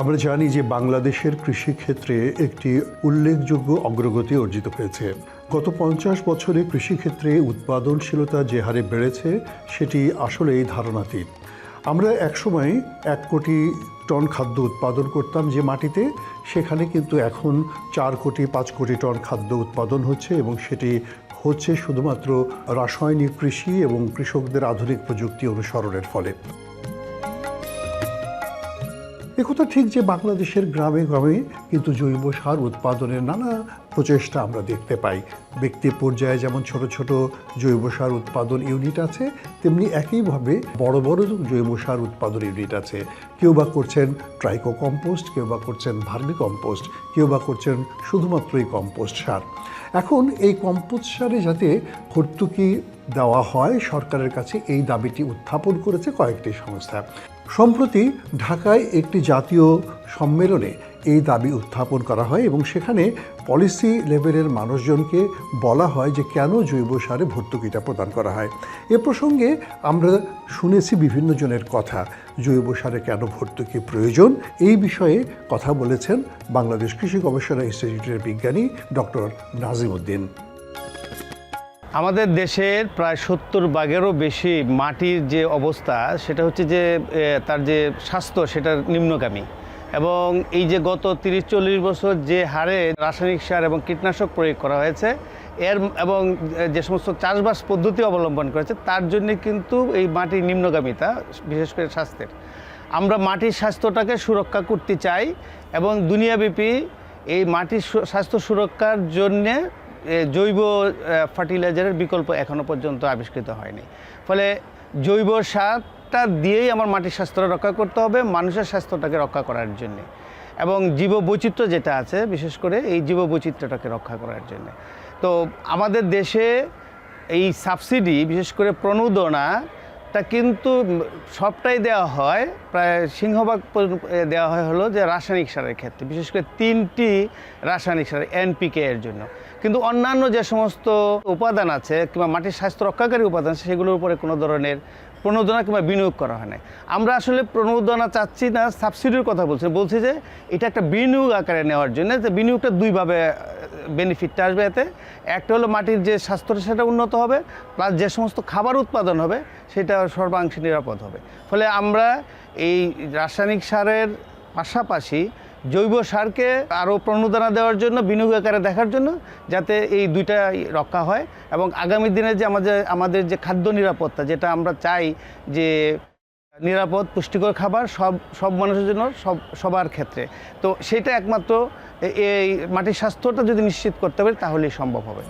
আমরা জানি যে বাংলাদেশের কৃষিক্ষেত্রে একটি উল্লেখযোগ্য অগ্রগতি অর্জিত হয়েছে। গত পঞ্চাশ বছরে কৃষিক্ষেত্রে উৎপাদনশীলতা যে হারে বেড়েছে, সেটি আসলেই ধারণাতীত। আমরা একসময় এক কোটি টন খাদ্য উৎপাদন করতাম যে মাটিতে, সেখানে কিন্তু এখন চার কোটি, পাঁচ কোটি টন খাদ্য উৎপাদন হচ্ছে এবং সেটি হচ্ছে শুধুমাত্র রাসায়নিক কৃষি এবং কৃষকদের আধুনিক প্রযুক্তি অনুসরণের ফলে। একথা ঠিক যে বাংলাদেশের গ্রামে গ্রামে কিন্তু জৈব সার উৎপাদনের নানা প্রচেষ্টা আমরা দেখতে পাই। ব্যক্তি পর্যায়ে যেমন ছোট ছোট জৈব সার উৎপাদন ইউনিট আছে, তেমনি একইভাবে বড় বড় জৈব সার উৎপাদন ইউনিট আছে। কেউ বা করছেন ট্রাইকো কম্পোস্ট কেউ বা করছেন ভার্মি কম্পোস্ট কেউ বা করছেন শুধুমাত্রই কম্পোস্ট সার। এখন এই কম্পোস্ট সারে যাতে ভর্তুকি দেওয়া হয়, সরকারের কাছে এই দাবিটি উত্থাপন করেছে কয়েকটি সংস্থা। সম্প্রতি ঢাকায় একটি জাতীয় সম্মেলনে এই দাবি উত্থাপন করা হয় এবং সেখানে পলিসি লেভেলের মানুষজনকে বলা হয় যে কেন জৈব সারে ভর্তুকিটা প্রদান করা হয়। এ প্রসঙ্গে আমরা শুনেছি বিভিন্ন জনের কথা, জৈব সারে কেন ভর্তুকি প্রয়োজন? এই বিষয়ে কথা বলেছেন বাংলাদেশ কৃষি গবেষণা ইনস্টিটিউটের বিজ্ঞানী ডক্টর নাজিম উদ্দিন আমাদের দেশের প্রায় সত্তর ভাগেরও বেশি মাটির যে অবস্থা, সেটা হচ্ছে যে তার যে স্বাস্থ্য সেটা নিম্নগামী। এবং এই যে গত তিরিশ চল্লিশ বছর যে হারে রাসায়নিক সার এবং কীটনাশক প্রয়োগ করা হয়েছে, এর এবং যে সমস্ত চাষবাস পদ্ধতি অবলম্বন করেছে, তার জন্য কিন্তু এই মাটির নিম্নগামিতা, বিশেষ করে স্বাস্থ্যের। আমরা মাটির স্বাস্থ্যটাকে সুরক্ষা করতে চাই এবং দুনিয়াব্যাপী এই মাটির স্বাস্থ্য সুরক্ষার জন্যে জৈব ফার্টিলাইজারের বিকল্প এখনও পর্যন্ত আবিষ্কৃত হয়নি। ফলে জৈব সারটা দিয়েই আমার মাটির স্বাস্থ্য রক্ষা করতে হবে, মানুষের স্বাস্থ্যটাকে রক্ষা করার জন্যে। এবং জীব বৈচিত্র্য যেটা আছে, বিশেষ করে এই জীব বৈচিত্র্যটাকে রক্ষা করার জন্য। তো আমাদের দেশে এই সাবসিডি, বিশেষ করে প্রণোদনাটা কিন্তু সবটাই দেওয়া হয়, প্রায় সিংহভাগ দেওয়া হয় হলো যে রাসায়নিক সারের ক্ষেত্রে, বিশেষ করে তিনটি রাসায়নিক সার এনপিকে এর জন্য। কিন্তু অন্যান্য যে সমস্ত উপাদান আছে, কিংবা মাটির স্বাস্থ্য রক্ষাকারী উপাদান সেগুলোর উপরে কোনো ধরনের প্রণোদনা কিংবা বিনিয়োগ করা হয় না আমরা আসলে প্রণোদনা চাচ্ছি না সাবসিডির কথা বলছি। বলছি যে এটা একটা বিনিয়োগ আকারে নেওয়ার জন্য যে বিনিয়োগটা দুইভাবে বেনিফিটটা আসবে এতে। একটা হলো মাটির যে স্বাস্থ্যটা, সেটা উন্নত হবে প্লাস যে সমস্ত খাবার উৎপাদন হবে, সেটা সর্বাংশে নিরাপদ হবে। ফলে আমরা এই রাসায়নিক সারের পাশাপাশি জৈব সারকে আরও প্রণোদনা দেওয়ার জন্য, বিনিয়োগ আকারে দেখার জন্য যাতে এই দুইটা রক্ষা হয় এবং আগামী দিনে যে আমাদের আমাদের যে খাদ্য নিরাপত্তা যেটা আমরা চাই যে নিরাপদ, পুষ্টিকর খাবার সব সব মানুষের জন্য, সব, সবার ক্ষেত্রে। তো সেটা একমাত্র এই মাটির স্বাস্থ্যটা যদি নিশ্চিত করতে পারি তাহলেই সম্ভব হবে।